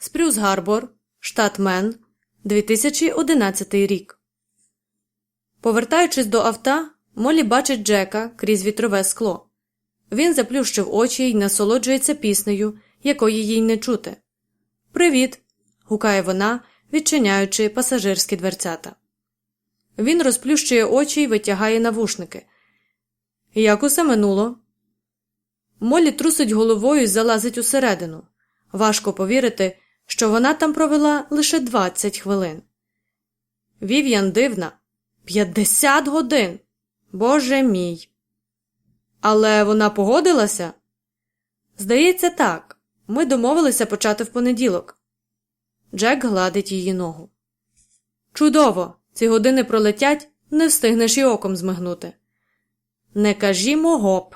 Спрюс Гарбор, штат Мен, 2011 рік. Повертаючись до авто, Молі бачить Джека крізь вітрове скло. Він заплющив очі й насолоджується піснею, якої їй не чути. Привіт. гукає вона, відчиняючи пасажирські дверцята. Він розплющує очі й витягає навушники. Як усе минуло? Молі трусить головою і залазить усередину. Важко повірити, що вона там провела лише 20 хвилин. Вів'ян дивна. 50 годин. Боже мій. Але вона погодилася? Здається, так. Ми домовилися почати в понеділок. Джек гладить її ногу. Чудово! Ці години пролетять, не встигнеш і оком змигнути. Не кажімо гоп.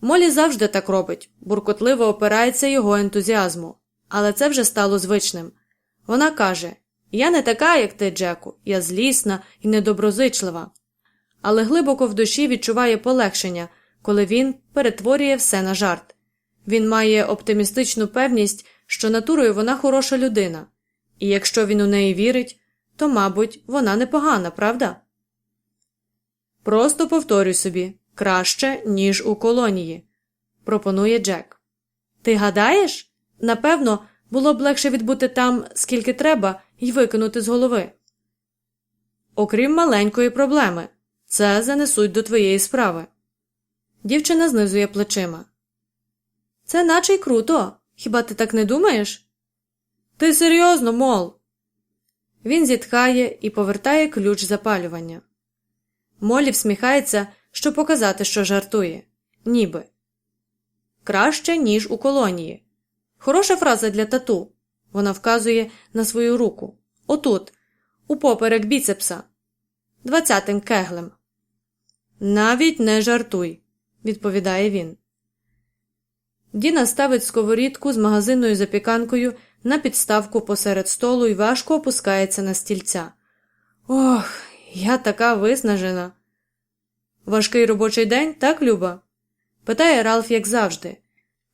Молі завжди так робить, буркотливо опирається його ентузіазму, але це вже стало звичним. Вона каже Я не така, як ти, Джеку, я злісна і недоброзичлива. Але глибоко в душі відчуває полегшення, коли він перетворює все на жарт. Він має оптимістичну певність, що натурою вона хороша людина, і якщо він у неї вірить, то, мабуть, вона непогана, правда? Просто повторюй собі краще, ніж у колонії, пропонує Джек. Ти гадаєш? Напевно, було б легше відбути там, скільки треба, і викинути з голови. Окрім маленької проблеми, це занесуть до твоєї справи. Дівчина знизує плечима. Це наче й круто. Хіба ти так не думаєш? Ти серйозно, мол. Він зітхає і повертає ключ запалювання. Молі всміхається, щоб показати, що жартує. Ніби. Краще, ніж у колонії. Хороша фраза для тату. Вона вказує на свою руку. Отут, упоперек біцепса. Двадцятим кеглем. Навіть не жартуй, відповідає він. Діна ставить сковорідку з магазинною запіканкою на підставку посеред столу і важко опускається на стільця. Ох, я така виснажена. Важкий робочий день, так, Люба? питає Ралф, як завжди.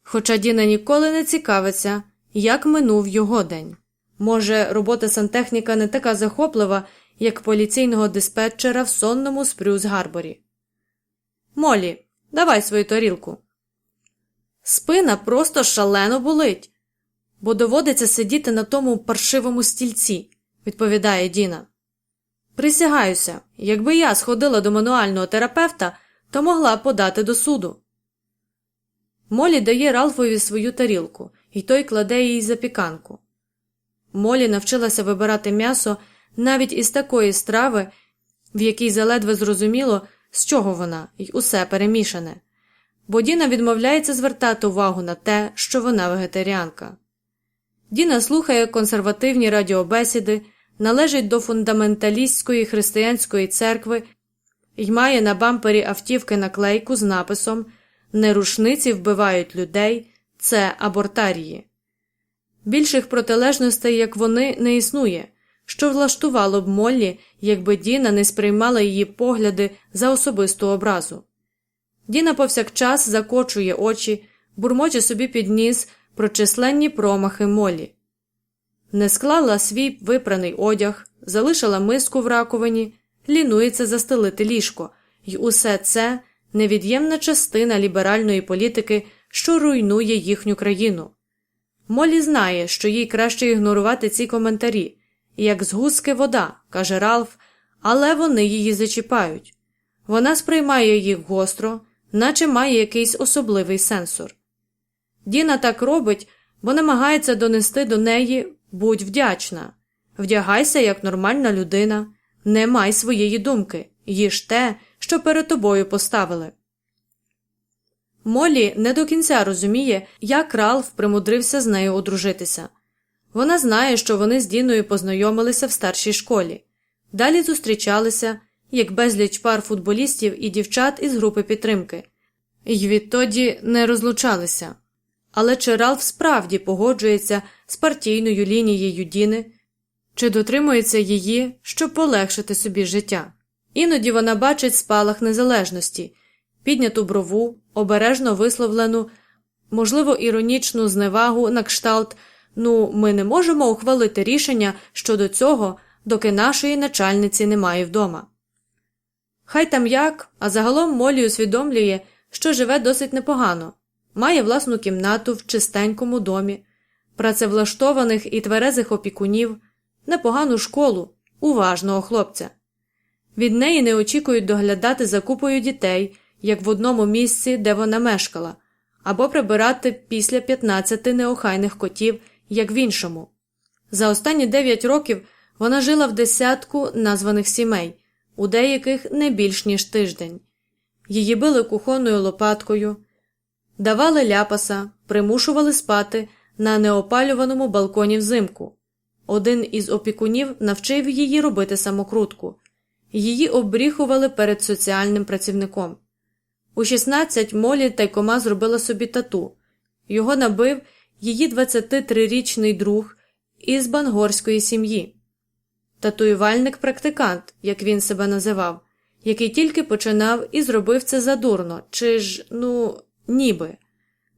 Хоча Діна ніколи не цікавиться, як минув його день. Може, робота сантехніка не така захоплива, як поліційного диспетчера в сонному спрюс Гарборі. Молі, давай свою тарілку. Спина просто шалено болить, бо доводиться сидіти на тому паршивому стільці, відповідає Діна. Присягаюся, якби я сходила до мануального терапевта, то могла подати до суду. Молі дає Ралфові свою тарілку, і той кладе їй запіканку. Молі навчилася вибирати м'ясо навіть із такої страви, в якій заледве зрозуміло, з чого вона, й усе перемішане, бо Діна відмовляється звертати увагу на те, що вона вегетаріанка. Діна слухає консервативні радіобесіди, належить до фундаменталістської християнської церкви і має на бампері автівки наклейку з написом Нерушниці вбивають людей, це абортарії. Більших протилежностей, як вони, не існує, що влаштувало б Моллі, якби Діна не сприймала її погляди за особисту образу. Діна повсякчас закочує очі, бурмоче собі під ніс про численні промахи Моллі. Не склала свій випраний одяг, залишила миску в раковині, лінується застелити ліжко, і усе це невід'ємна частина ліберальної політики, що руйнує їхню країну. Молі знає, що їй краще ігнорувати ці коментарі, як з гуски вода, каже Ралф, але вони її зачіпають. Вона сприймає їх гостро, наче має якийсь особливий сенсор. Діна так робить, бо намагається донести до неї будь вдячна, вдягайся як нормальна людина, не май своєї думки, їж те, що перед тобою поставили. Молі не до кінця розуміє, як Ралф примудрився з нею одружитися. Вона знає, що вони з Діною познайомилися в старшій школі, далі зустрічалися як безліч пар футболістів і дівчат із групи підтримки, і відтоді не розлучалися. Але чи Ралф справді погоджується з партійною лінією Діни, чи дотримується її, щоб полегшити собі життя? Іноді вона бачить спалах незалежності, підняту брову, обережно висловлену, можливо, іронічну зневагу на кшталт Ну, ми не можемо ухвалити рішення щодо цього, доки нашої начальниці немає вдома. Хай там як, а загалом Молі усвідомлює, що живе досить непогано, має власну кімнату в чистенькому домі, працевлаштованих і тверезих опікунів, непогану школу, уважного хлопця. Від неї не очікують доглядати за купою дітей, як в одному місці, де вона мешкала, або прибирати після 15 неохайних котів, як в іншому. За останні 9 років вона жила в десятку названих сімей, у деяких не більш ніж тиждень. Її били кухонною лопаткою, давали ляпаса, примушували спати на неопалюваному балконі взимку. Один із опікунів навчив її робити самокрутку. Її обріхували перед соціальним працівником. У 16 Молі тайкома зробила собі тату. Його набив її 23-річний друг із бангорської сім'ї. Татуювальник-практикант, як він себе називав, який тільки починав і зробив це задурно, чи ж, ну, ніби.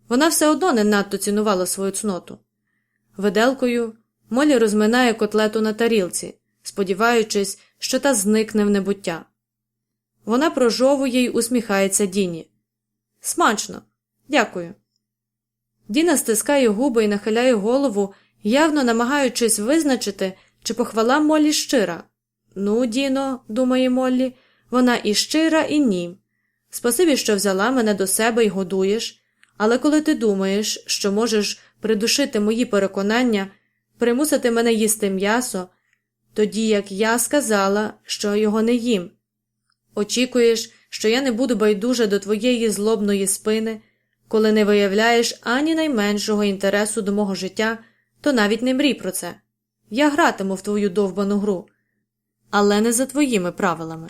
Вона все одно не надто цінувала свою цноту. Виделкою Молі розминає котлету на тарілці, сподіваючись, що та зникне в небуття. Вона прожовує й усміхається Діні. Смачно. Дякую. Діна стискає губи і нахиляє голову, явно намагаючись визначити, чи похвала Моллі щира. Ну, Діно, думає Моллі, вона і щира, і ні. Спасибі, що взяла мене до себе і годуєш, але коли ти думаєш, що можеш придушити мої переконання, примусити мене їсти м'ясо, тоді як я сказала, що його не їм. Очікуєш, що я не буду байдужа до твоєї злобної спини, коли не виявляєш ані найменшого інтересу до мого життя, то навіть не мрій про це. Я гратиму в твою довбану гру, але не за твоїми правилами.